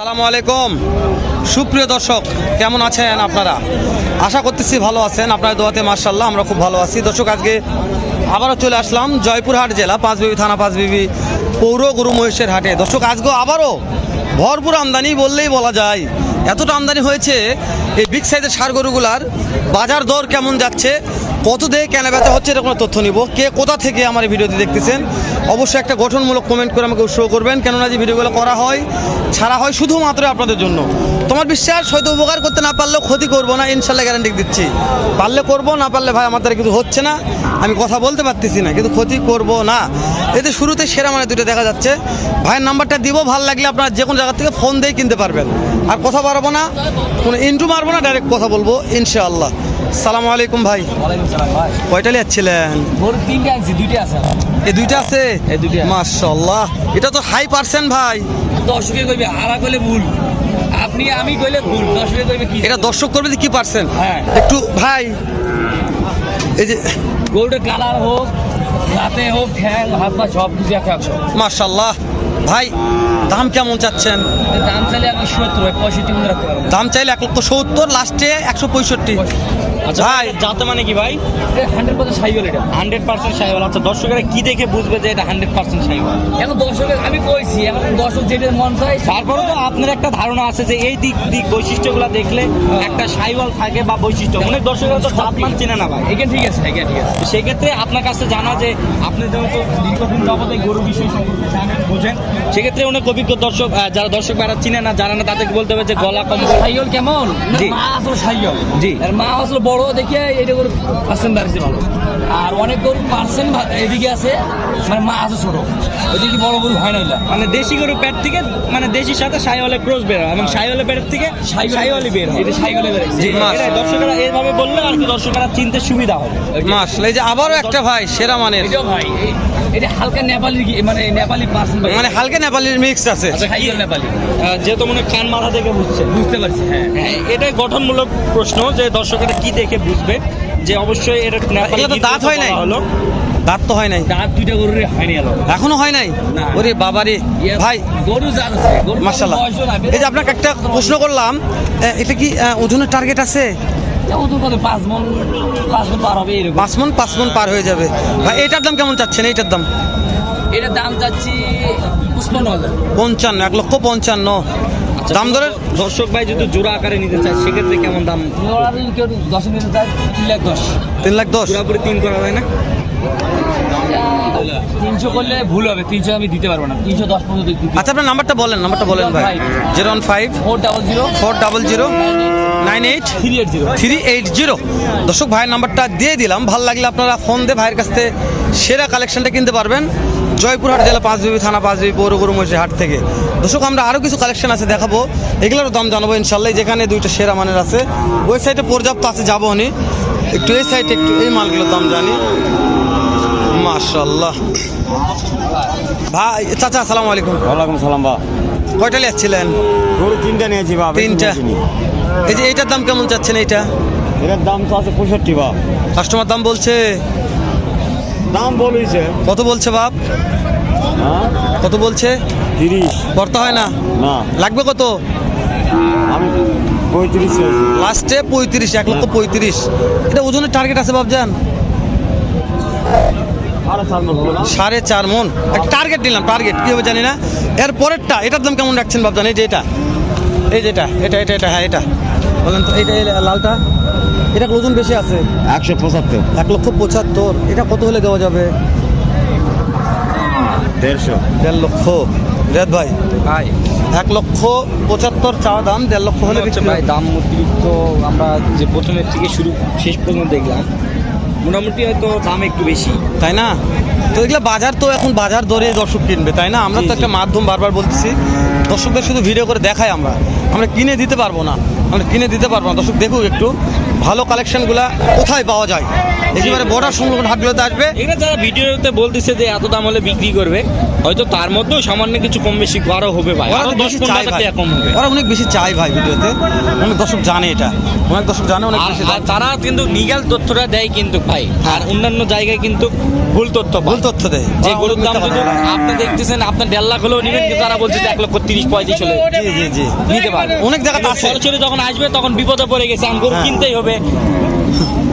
সালামু আলাইকুম। সুপ্রিয় দর্শক, কেমন আছেন আপনারা? আশা করতেছি ভালো আছেন। আপনার দোয়াতে মার্শাল্লাহ আমরা খুব ভালো আছি। দর্শক, আজকে আবারও চলে আসলাম জয়পুরহাট জেলা, পাঁচবিবি থানা, পাঁচবিবি পৌর গুরু মহেশের হাটে। দর্শক, আজকেও আবারও ভরপুর আমদানি বললেই বলা যায়। এতটা আমদানি হয়েছে, এই বিগ সাইজের সার গরুগুলার বাজার দর কেমন যাচ্ছে? কত দিয়ে কেনা বেচা হচ্ছে এরকম তথ্য নিব। কে কোথা থেকে আমার এই দেখতেছেন? অবশ্যই একটা গঠনমূলক কমেন্ট করে আমাকে উৎসাহ করবেন, কেননা যে ভিডিওগুলো করা হয়, ছাড়া হয় শুধুমাত্র আপনাদের জন্য। তোমার বিশ্বাস? হয়তো উপকার করতে না পারলেও ক্ষতি করব না, ইনশাল্লাহ গ্যারান্টি দিচ্ছি। পারলে করব, না পারলে ভাই, আমার দ্বারা কিছু হচ্ছে না। আমি কথা বলতে পারতেছি না, কিন্তু ক্ষতি করব না। এতে শুরুতে সেরা মানে দুটো দেখা যাচ্ছে। ভাইয়ের নাম্বারটা দিব, ভালো লাগলে আপনারা যে কোনো জায়গা থেকে ফোন দিয়ে কিনতে পারবেন। আর কথা পারব না, কোনো ইন্টু মারবো না ডাইরেক্ট কথা বলব, ইনশাআল্লাহ। সালামু আলাইকুম ভাই। কয়টা লিয়াচ্ছিলেন তিনটে আনছি দুইটা আছে এই দুইটা আছে? এই দুইটা। মাশাল্লাহ এটা তো হাই পার্সেন্ট ভাই। দর্শকে কইবে আরা কইলে ভুল। আপনি আমি কইলে ভুল দর্শকে কইবে কি এটা দর্শক করবে কি পার্সেন্ট হ্যাঁ। একটু ভাই এই যে গরুটা কালার হোক রাতে হোক ঠ্যাং হাত পা সব কিছু একশো মাশাল্লাহ ভাই দাম কেমন চাচ্ছেন? দাম চাইলে আমি সত্তর পঁয়ষট্টি দাম চাইলে এক লক্ষ সত্তর লাস্টে একশো পঁয়ষট্টি। আচ্ছা ভাই। যাতে মানে কি ভাই? হান্ড্রেড পার্সেন্ট সাইকেল এটা। হান্ড্রেড পার্সেন্ট সাইওয়াল আচ্ছা দর্শকেরা কি দেখে বুঝবে যে এটা হান্ড্রেড পার্সেন্ট এখন দর্শকের আমি কইছি এখন দর্শক যেটা মন চাই তারপরে তো আপনার একটা ধারণা আছে যে এই দিক দিক বৈশিষ্ট্যগুলো দেখলে একটা সাইওয়াল থাকে বা বৈশিষ্ট্য। অনেক দর্শকরা তো জাতমান চেনে না ভাই। এখানে ঠিক আছে এখানে ঠিক আছে। সেক্ষেত্রে আপনার কাছে জানা যে আপনি যেহেতু দীর্ঘদিন যাবত এই গরু বিষয় সম্পর্কে জানেন বুঝেন সেক্ষেত্রে অনেক অভিজ্ঞ দর্শক যারা দর্শক ভাইরা চিনে না জানে না তাদেরকে বলতে হবে যে গলা কম্বল সাইকেল কেমন? জি। মা আসলে সাইকেল জি। আর মা আসলে বড় দেখে এটা করে পার্সেন্ট বাড়ছে ভালো। আর অনেক গরু পার্সেন্ট এদিকে আছে মানে মা আছে ছোট। ওইদিকে বড় গরু হয় না ওইটা মানে দেশি গরু পেট থেকে মানে দেশির সাথে সাইওয়ালের ক্রস বের হয় এবং সাইওয়ালের পেটের থেকে সাইওয়ালি বের হয়। এটা জি, মাস। দর্শকেরা এইভাবে বললে আর কি দর্শকেরা চিনতে সুবিধা হবে। মাশাল্লাহ এই যে আবারও একটা ভাই সেরা মানের। ভাই এটা হালকা নেপালি মানে নেপালি পার্সেন্ট মানে হালকা নেপালির মিক্স আছে। আচ্ছা, নেপালি। যেহেতু মনে হয় কান মাথা থেকে বুঝছে। বুঝতে পারছি হ্যাঁ হ্যাঁ, এটাই গঠনমূলক প্রশ্ন যে দর্শকেরা কি দেখে বুঝবে যে অবশ্যই এটা তো দাঁত হয় নাই। হলো। দাঁত তো হয় নাই। দাঁত দুইটা গরুর হয়নি এখনও। হয় নাই। ওরে বাবারে। ইয়ে, ভাই গরু জাত আছে না, এই যে আপনাকে একটা প্রশ্ন করলাম এটা কি ওজনের টার্গেট আছে? পাঁচ মন পাঁচ মন পার মন মন হয়ে যাবে। ভাই এটার দাম কেমন চাচ্ছেন? এইটার দাম? এটার দাম চাচ্ছি পঞ্চান্ন এক লক্ষ পঞ্চান্ন। দাম ধরে দর্শক ভাই যদি জোড়া আকারে নিতে চায় সেক্ষেত্রে কেমন দাম? দশ নিতে চায় তিন লাখ দশ। তিন লাখ দশ? পুরোপুরি তিন করা যায় না? তিনশো করলে ভুল হবে তিনশো আমি দিতে পারব না। তিনশো দশ পর্যন্ত আচ্ছা আপনার নাম্বারটা বলেন নাম্বারটা বলেন ভাই। Zero one five four double zero four double zero nine eight three eight zero. দর্শক ভাইয়ের নাম্বারটা দিয়ে দিলাম। ভালো লাগলে আপনারা ফোন দিয়ে ভাইয়ের কাছ থেকে সেরা কালেকশনটা কিনতে পারবেন। জয়পুরহাট জেলা পাঁচবিবি থানা পাঁচবিবি পৌর গরু মহিষের হাট থেকে। দর্শক আমরা আরও কিছু কালেকশন আছে দেখাবো। এগুলোরও দাম জানাব ইনশাল্লাহ যেখানে দুইটা সেরা মানের আছে। ওই সাইডে পর্যাপ্ত আছে যাব উনি একটু এই সাইডে একটু এই মালগুলোর দাম জানি। মাশাল্লাহ ভাই চাচা আসসালামু আলাইকুম। ওয়ালাইকুম সালাম বা। কয়টা লিয়াচ্ছিলেন গরু তিনটা নিয়েছি বা তিনটা। নি। এই যে এইটার দাম কেমন চাচ্ছেন এইটা? এটার দাম তো আছে পঁয়ষট্টি বা কাস্টমার দাম বলছে? দাম বলেছে। কত বলছে বাপ? হ্যাঁ? কত বলছে? তিরিশ। করতে হয় না? না। লাগবে কত? আমি পঁয়ত্রিশ। লাস্টে পঁয়ত্রিশ এক লক্ষ পঁয়ত্রিশ। এটা ওজনের টার্গেট আছে বাবজান আরে চার মাস হলো না? সাড়ে চার মন। একটা টার্গেট নিলাম টার্গেট কী হবে জানি না। এর পরেরটা এটার দাম কেমন রাখছেন বাবজান এই যে এটা। এই যে এটা এটা এটা এটা হ্যাঁ এটা। বলেন তো এই লালটা? এটা ওজন বেশি আছে? একশো পঁচাত্তর। এক লক্ষ পঁচাত্তর। এটা কত হলে দেওয়া যাবে? দেড়শো। দেড় লক্ষ। রেদ ভাই ভাই। এক লক্ষ পঁচাত্তর চাওয়া দাম দেড় লক্ষ হলে ভাই দাম অতিরিক্ত আমরা যে প্রথমের থেকে শুরু শেষ পর্যন্ত দেখলাম মোটামুটি হয়তো দাম একটু বেশি। তাই না? তো এগুলো বাজার তো এখন বাজার দরে দর্শক কিনবে তাই না? আমরা তো একটা মাধ্যম বারবার বলতেছি দর্শকদের শুধু ভিডিও করে দেখাই আমরা। আমরা কিনে দিতে পারব না। আমরা কিনে দিতে পারব না। দর্শক দেখুক একটু, ভালো কালেকশনগুলা কোথায় পাওয়া যায়? একেবারে বর্ডার সংলগ্ন হাটগুলোতে আসবে। এখানে যারা ভিডিওতে বলতেছে যে এত দাম হলে বিক্রি করবে হয়তো তার মধ্যেও সামান্য কিছু কম বেশি আরও হবে ভাই। আরও দশ টাকা কম হবে। ওরা অনেক বেশি চায় ভাই ভিডিওতে। অনেক দর্শক জানে এটা। অনেক দর্শক জানে অনেক বেশি আর তারা কিন্তু লিগাল তথ্যটা দেয় কিন্তু ভাই। আর অন্যান্য জায়গায় কিন্তু ভুল তথ্য ভুল তথ্য দেয়। যে গরুর দাম। আপনি দেখতেছেন আপনার দেড় লাখ হলেও নেবেন কিন্তু তারা বলছে এক লক্ষ তিরিশ পঁয়ত্রিশ হলে। জি জি জি। নিতে পারবে। অনেক জায়গাতে আছে। সরাসরি যখন আসবে তখন বিপদে পড়ে গেছে। আমি গরু হ্যাঁ। কিনতেই হবে।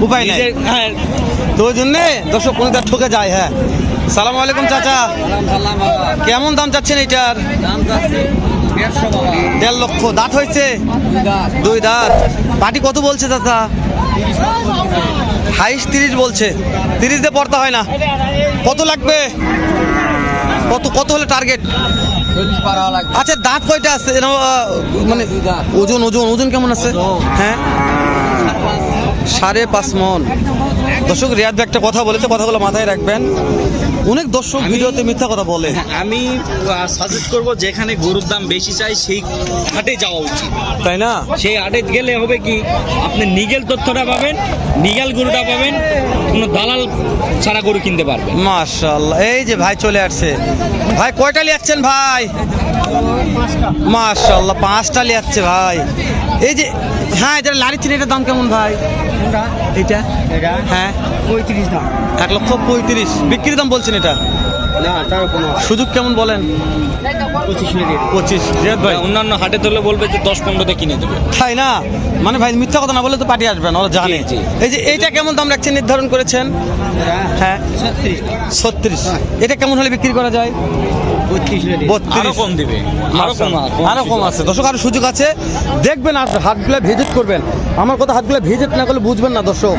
উপায় নেই। হ্যাঁ। তো ওই জন্যে দর্শক কোনো তার ঠকে যায় হ্যাঁ। সালাম আলাইকুম চাচা। কেমন দাম চাচ্ছেন এইটার? দেড় লক্ষ। দাঁত হয়েছে? দুই দাঁত। পাটি কত বলছে চাচা? হাইস তিরিশ বলছে। তিরিশ দিয়ে পড়তে হয় না। কত লাগবে? কত কত হলে টার্গেট? আচ্ছা দাঁত কয়টা আছে? মানে ওজন ওজন ওজন কেমন আছে? হ্যাঁ। সাড়ে পাঁচ মন। দর্শক রিয়াদ একটা কথা বলেছে কথাগুলো মাথায় রাখবেন। অনেক দর্শক ভিডিওতে মিথ্যা কথা বলে। আমি সাজেস্ট করব যেখানে গরুর দাম বেশি চাই সেই হাটে যাওয়া উচিত। তাই না? সেই হাটে গেলে হবে কি আপনি নিগেল তথ্যটা পাবেন নিগেল গরুটা পাবেন কোনো দালাল ছাড়া গরু কিনতে পারবেন মাশাআল্লাহ এই যে ভাই চলে আসছে। ভাই কয়টা লিয়াচ্ছেন ভাই? মাশাআল্লাহ পাঁচটা লিয়াচ্ছে ভাই। এই যে হ্যাঁ এটা লাড়ি চিনি এটার দাম কেমন ভাই? এটা? হ্যাঁ। পঁয়ত্রিশ দাম। এক লক্ষ পঁয়ত্রিশ। বিক্রির দাম বলছেন এটা? না তার কোনো সুযোগ কেমন বলেন? পঁচিশ মিনিট পঁচিশ ভাই। অন্যান্য হাটে ধরলে বলবে যে দশ পনেরোতে কিনে দেবে। তাই না? মানে ভাই মিথ্যা কথা না বলে তো পার্টি আসবেন ওরা জানে। এই যে এইটা কেমন দাম রাখছেন নির্ধারণ করেছেন? হ্যাঁ। ছত্রিশ। ছত্রিশ। এটা কেমন হলে বিক্রি করা যায়? আরও কম কম আছে। দর্শক আরও সুযোগ আছে। দেখবেন আর ভিজিট করবেন। আমার কথা হাটগুলো ভিজিট না করলে বুঝবেন না দর্শক।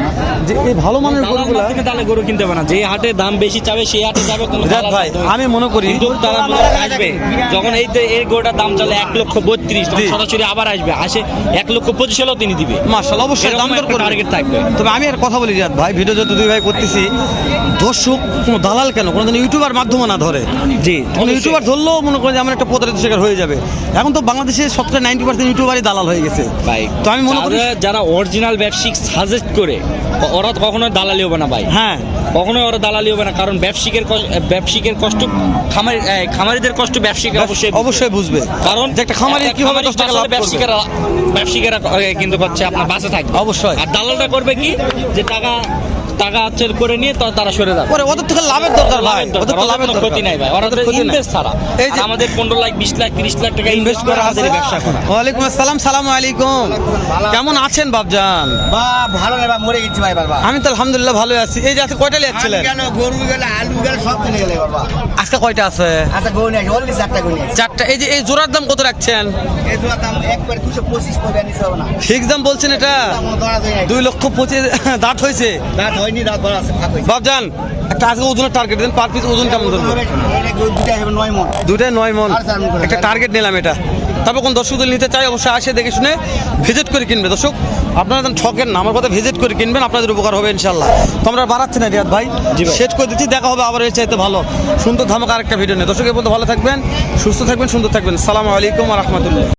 যে এই ভালো মানের গরুগুলা গরু কিনতে হবে না। যে হাটে দাম বেশি চাবে সেই হাটে যাবে ভাই আমি মনে করি তারা আসবে। যখন এই এই গরুটার দাম চলে এক লক্ষ বত্রিশ সরাসরি আবার আসবে। আসে এক লক্ষ পঁচিশ হলেও তিনি দিবে। মার্শাল অবশ্যই দাম দর টার্গেট থাকবে। তবে আমি আর কথা বলি ভাই ভিডিও যত দুই ভাই করতেছি দর্শক কোনো দালাল কেন? কোনো ইউটিউবার মাধ্যমে না ধরে। জি কোনো ইউটিউবার ধরলেও মনে করেন যে আমার একটা প্রতারিত শিকার হয়ে যাবে। এখন তো বাংলাদেশে সবচেয়ে নাইনটি পার্সেন্ট ইউটিউবারই দালাল হয়ে গেছে। ভাই তো আমি মনে করি যারা- অরিজিনাল ব্যবসায়িক সাজেস্ট করে ওরা তো কখনোই দালালি হবে না ভাই। হ্যাঁ। কখনোই ওরা দালালি হবে না কারণ ব্যবসায়িকের কষ্ট- ব্যবসায়িকের কষ্ট খামারি খামারিদের কষ্ট ব্যবসায়িক অবশ্যই অবশ্যই বুঝবে। কারণ যে একটা খামারি কি কীভাবে দশ টাকা লাভ ব্যবসায়িকেরা ব্যবসায়িকেরা কিন্তু করছে আপনার বাসে থাকবে। অবশ্যই। আর দালালটা করবে কি? যে টাকা টাকা করে নিয়ে তারা সরে যাবে। ওরে ওদের থেকে লাভের দরকার ভাই। ওদের তো লাভের ক্ষতি নাই ভাই। ওরা ইনভেস্ট ছাড়া। এই যে আমাদের পনেরো লাখ বিশ লাখ তিরিশ লাখ টাকা ইনভেস্ট করা আছে আমাদের ব্যবসা করা। ওয়ালাইকুম আসসালাম সালাম আলাইকুম। কেমন আছেন বাবজান বা ভালো বা মরে গেছি ভাই বাবা। আমি তো আলহামদুলিল্লাহ ভালো আছি। এই যে আজকে কয়টা লিয়াচ্ছিলেন গেল গরু গেল আলু গেল সব কিনে গেলে বাবা। আজকে কয়টা আছে? আচ্ছা গরু অলরেডি চারটা গরু চারটা। এই যে এই জোড়ার দাম কত রাখছেন? এই দুটো দাম একবার দুশো পঁচিশ পড়বে হবে না ফিক্স দাম বলছেন এটা? দাম দরা দিয়ে দুই লক্ষ পঁচিশ দাঁত হয়েছে? রাত হয়নি রাত বড় আছে ফাঁক হয়েছে। বাবজান একটা আজকে ওজনের টার্গেট দেন পার পিস ওজন কেমন ধরবো মন। দুটাই নয় মন। একটা টার্গেট নিলাম এটা। তারপর কোন দর্শকদের নিতে চাই অবশ্যই আসে দেখে শুনে ভিজিট করে কিনবে। দর্শক আপনারা যেন ঠকেন না আমার কথা ভিজিট করে কিনবেন আপনাদের উপকার হবে ইনশাল্লাহ তো আমরা বাড়াচ্ছি না রিয়াদ ভাই। সেট করে দিচ্ছি দেখা হবে আবার এর চাইতে ভালো। সুন্দর ধামাকা আরেকটা ভিডিও নিয়ে। দর্শক এর মধ্যে ভালো থাকবেন সুস্থ থাকবেন সুন্দর থাকবেন। সালাম আলাইকুম রহমতুল্লাহ।